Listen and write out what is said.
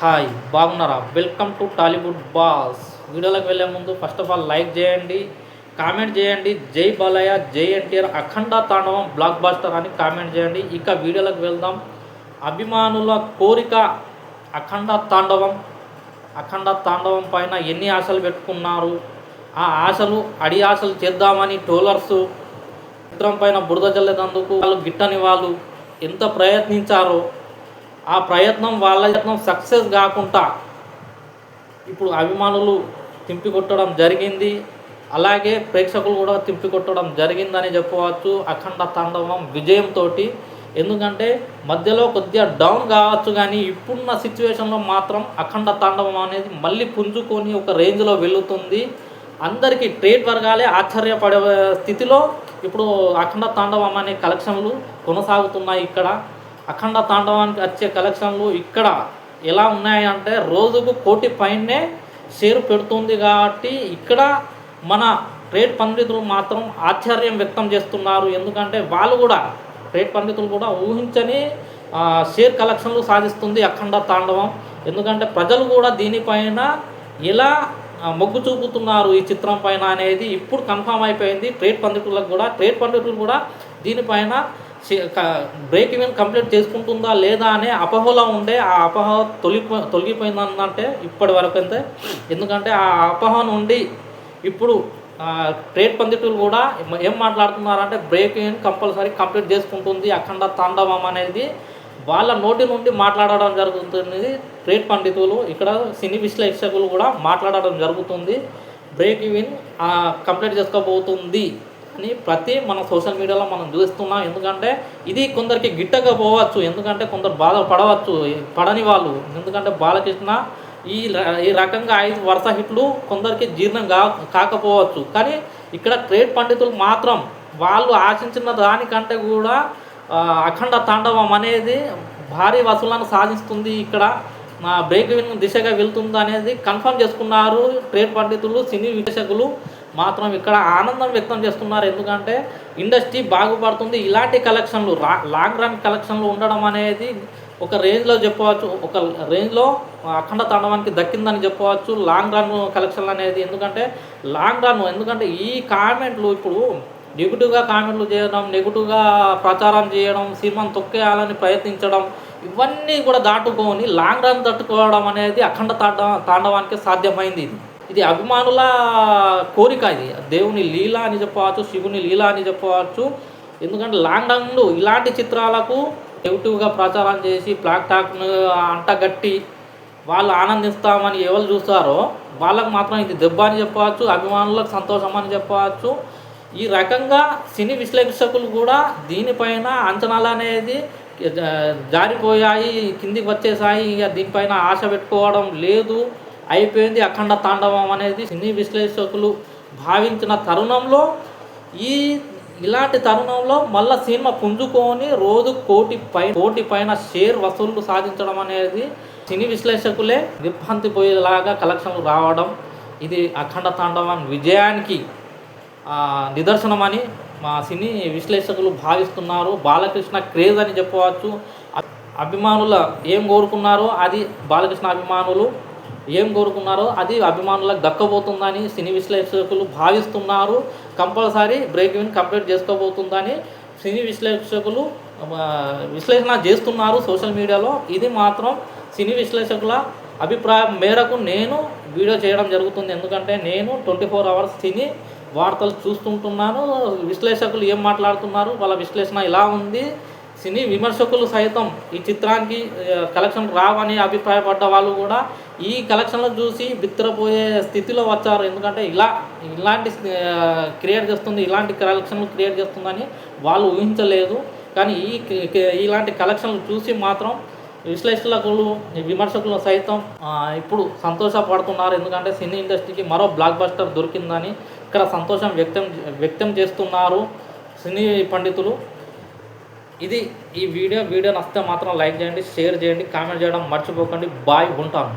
Hi బాగున్నారా? Welcome to Tollywood boss. వీడియోలోకి వెళ్ళే ముందు ఫస్ట్ ఆఫ్ ఆల్ లైక్ చేయండి కామెంట్ చేయండి. జై బాలయ్య జై ఎన్టీఆర్ అఖండ తాండవం బ్లాక్ బాస్టర్ అని కామెంట్ చేయండి. ఇక వీడియోలకు వెళ్దాం. అభిమానుల కోరిక అఖండ తాండవం. అఖండ తాండవం పైన ఎన్ని ఆశలు పెట్టుకున్నారు? ఆ ఆశలు అడి ఆశలు చేద్దామని టోలర్స్ చిత్రం పైన బురద చల్లేదందుకు వాళ్ళు గిట్టని వాళ్ళు ఎంత ప్రయత్నించారో ఆ ప్రయత్నం వాళ్ళ యత్నం సక్సెస్ కాకుండా ఇప్పుడు అభిమానులు తింపికొట్టడం జరిగింది. అలాగే ప్రేక్షకులు కూడా తింపికొట్టడం జరిగిందని చెప్పవచ్చు. అఖండ తాండవం విజయంతో ఎందుకంటే మధ్యలో కొద్దిగా డౌన్ కావచ్చు కానీ ఇప్పుడున్న సిచ్యువేషన్లో మాత్రం అఖండ తాండవం అనేది మళ్ళీ పుంజుకొని ఒక రేంజ్లో వెళుతుంది. అందరికీ ట్రేడ్ వర్గాలే ఆశ్చర్యపడే స్థితిలో ఇప్పుడు అఖండ తాండవం అనే కలెక్షన్లు కొనసాగుతున్నాయి ఇక్కడ. అఖండ తాండవానికి వచ్చే కలెక్షన్లు ఇక్కడ ఎలా ఉన్నాయంటే రోజుకు కోటి పైనే షేర్ పెడుతుంది కాబట్టి ఇక్కడ మన ట్రేడ్ పండితులు మాత్రం ఆశ్చర్యం వ్యక్తం చేస్తున్నారు. ఎందుకంటే వాళ్ళు కూడా ట్రేడ్ పండితులు కూడా ఊహించని షేర్ కలెక్షన్లు సాధిస్తుంది అఖండ తాండవం. ఎందుకంటే ప్రజలు కూడా దీనిపైన ఎలా మొగ్గు చూపుతున్నారు ఈ చిత్రం పైన అనేది ఇప్పుడు కన్ఫామ్ అయిపోయింది. ట్రేడ్ పండితులకు కూడా ట్రేడ్ పండితులు కూడా దీనిపైన బ్రేక్ ఈవెన్ కంప్లీట్ చేసుకుంటుందా లేదా అనే అపోహలో ఉండే ఆ అపోహ తొలి తొలగిపోయిందంటే ఇప్పటి వరకు అయితే ఎందుకంటే ఆ అపోహ నుండి ఇప్పుడు ట్రేడ్ పండితులు కూడా ఏం మాట్లాడుతున్నారంటే బ్రేక్ ఈవెన్ కంపల్సరీ కంప్లీట్ చేసుకుంటుంది అఖండ తాండవం అనేది వాళ్ళ నోటి నుండి మాట్లాడడం జరుగుతుంది ట్రేడ్ పండితులు ఇక్కడ సినీ విశ్లేషకులు కూడా మాట్లాడడం జరుగుతుంది. బ్రేక్ ఈవెన్ కంప్లీట్ చేసుకోబోతుంది. అని ప్రతి మన సోషల్ మీడియాలో మనం చూస్తున్నాం. ఎందుకంటే ఇది కొందరికి గిట్టకపోవచ్చు ఎందుకంటే కొందరు బాధ పడవచ్చు పడని వాళ్ళు. ఎందుకంటే బాలకృష్ణ ఈ ఈ రకంగా ఐదు వరుస హిట్లు కొందరికి జీర్ణం కా కాకపోవచ్చు. కానీ ఇక్కడ ట్రేడ్ పండితులు మాత్రం వాళ్ళు ఆశించిన దానికంటే కూడా అఖండ తాండవం అనేది భారీ వసూలను సాధిస్తుంది. ఇక్కడ బ్రేక్ విన్ దిశగా వెళ్తుంది అనేది కన్ఫర్మ్ చేసుకున్నారు ట్రేడ్ పండితులు సినీ విశేషకులు మాత్రం ఇక్కడ ఆనందం వ్యక్తం చేస్తున్నారు. ఎందుకంటే ఇండస్ట్రీ బాగుపడుతుంది. ఇలాంటి కలెక్షన్లు లాంగ్ రన్ కలెక్షన్లు ఉండడం అనేది ఒక రేంజ్లో చెప్పవచ్చు. ఒక రేంజ్లో అఖండ తాండవానికి దక్కిందని చెప్పవచ్చు. లాంగ్ రన్ కలెక్షన్లు అనేది ఎందుకంటే లాంగ్ రన్ ఎందుకంటే ఈ కామెంట్లు ఇప్పుడు నెగిటివ్గా కామెంట్లు చేయడం నెగిటివ్గా ప్రచారం చేయడం సినిమాను తొక్కేయాలని ప్రయత్నించడం ఇవన్నీ కూడా దాటుకొని లాంగ్ రన్ తట్టుకోవడం అనేది అఖండ తాండ తాండవానికి సాధ్యమైంది ఇది. ఇది అభిమానుల కోరిక ఇది. దేవుని లీల అని చెప్పవచ్చు శివుని లీల అని చెప్పవచ్చు. ఎందుకంటే లాండన్లు ఇలాంటి చిత్రాలకు నెగిటివ్గా ప్రచారం చేసి ప్లాక్ టాక్ను అంటగట్టి వాళ్ళు ఆనందిస్తామని ఎవరు చూస్తారో వాళ్ళకు మాత్రం ఇది దెబ్బ అని చెప్పవచ్చు అభిమానులకు సంతోషం అని చెప్పవచ్చు. ఈ రకంగా సినీ విశ్లేషకులు కూడా దీనిపైన అంచనాలు అనేది జారిపోయాయి కిందికి వచ్చేసాయి. ఇక దీనిపైన ఆశ పెట్టుకోవడం లేదు. అయిపోయింది అఖండ తాండవం అనేది. సినీ విశ్లేషకులు భావించిన తరుణంలో ఈ ఇలాంటి తరుణంలో మళ్ళా సినిమా పుంజుకొని రోజు కోటి పై కోటి పైన షేర్ వసూళ్ళు సాధించడం అనేది సినీ విశ్లేషకులే నిర్భాంతిపోయేలాగా కలెక్షన్లు రావడం ఇది అఖండ తాండవం విజయానికి నిదర్శనమని మా సినీ విశ్లేషకులు భావిస్తున్నారు. బాలకృష్ణ క్రేజ్ అని చెప్పవచ్చు. అభిమానుల ఏం కోరుకున్నారో అది బాలకృష్ణ అభిమానులు ఏం కోరుకున్నారో అది అభిమానులకు దక్కబోతుందని సినీ విశ్లేషకులు భావిస్తున్నారు. కంపల్సరీ బ్రేక్ ఈవెన్ కంప్లీట్ చేసుకోబోతుందని సినీ విశ్లేషకులు విశ్లేషణ చేస్తున్నారు సోషల్ మీడియాలో ఇది మాత్రం సినీ విశ్లేషకుల అభిప్రాయం మేరకు నేను వీడియో చేయడం జరుగుతుంది. ఎందుకంటే నేను ట్వంటీ ఫోర్ అవర్స్ సినీ వార్తలు చూస్తుంటున్నాను. విశ్లేషకులు ఏం మాట్లాడుతున్నారు? వాళ్ళ విశ్లేషణ ఎలా ఉంది. సినీ విమర్శకులు సైతం ఈ చిత్రానికి కలెక్షన్ రావని అభిప్రాయపడ్డ వాళ్ళు కూడా ఈ కలెక్షన్లు చూసి బిత్తరపోయే స్థితిలో వచ్చారు. ఎందుకంటే ఇలా ఇలాంటి క్రియేట్ చేస్తుంది ఇలాంటి కలెక్షన్లు క్రియేట్ చేస్తుందని వాళ్ళు ఊహించలేదు. కానీ ఈ ఇలాంటి కలెక్షన్లు చూసి మాత్రం విశ్లేషకులు విమర్శకులు సైతం ఇప్పుడు సంతోషపడుతున్నారు. ఎందుకంటే సినీ ఇండస్ట్రీకి మరో బ్లాక్ బస్టర్ దొరికిందని ఇక్కడ సంతోషం వ్యక్తం వ్యక్తం చేస్తున్నారు సినీ పండితులు. ఇది ఈ వీడియో వీడియో నచ్చితే మాత్రం లైక్ చేయండి షేర్ చేయండి కామెంట్ చేయడం మర్చిపోకండి. బాయ్ ఉంటాను.